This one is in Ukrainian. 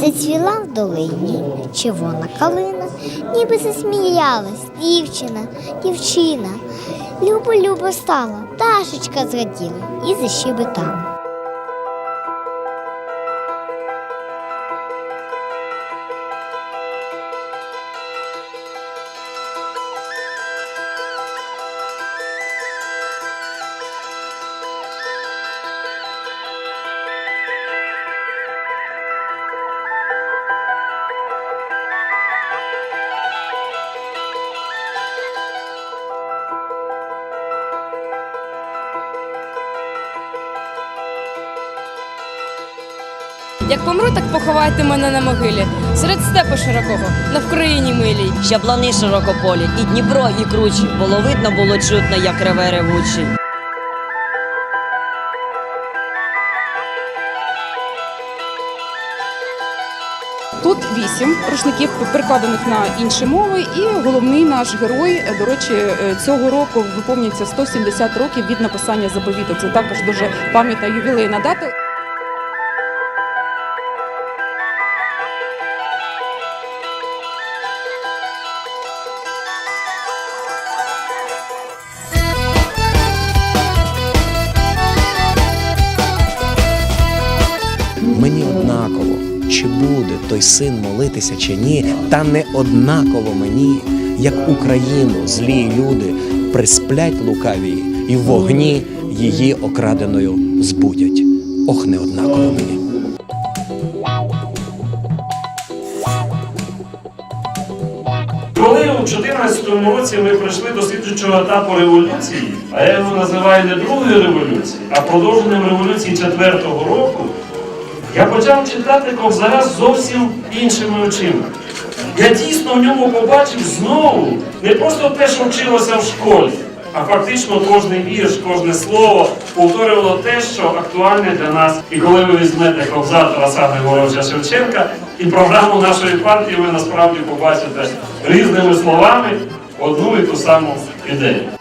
Зацвіла в долині червона калина, ніби засміялась дівчина, дівчина. Любо любо стала, Дашечка зраділа і защебетала. Як помру, так поховайте мене на могилі. Серед степу широкого, на Вкраїні милій. Щаблани широкополі, і Дніпро, і кручі. Було видно, було чутно, як реве ревучий. Тут вісім рушників перекладених на інші мови, і головний наш герой. е, До речі, е, цього року виповнюється 170 років від написання заповіту. Це також дуже пам'ятна ювілейна дата. Однаково, чи буде той син молитися чи ні, та не однаково мені, як Україну злі люди присплять лукаві і в вогні її окраденою збудять. Ох, не однаково мені. Коли у 2014 році ми прийшли до слідчого етапу революції, а я його називаю не другою революцією, а продовженням революції четвертого року, я почав читати Ковзара зовсім іншими очима. Я дійсно в ньому побачив знову не просто те, що вчилося в школі, а фактично кожний вірш, кожне слово повторювало те, що актуальне для нас. І коли ви візьмете Ковзар Тараса Григоровича Шевченка і програму нашої партії, ви насправді побачите різними словами одну і ту саму ідею.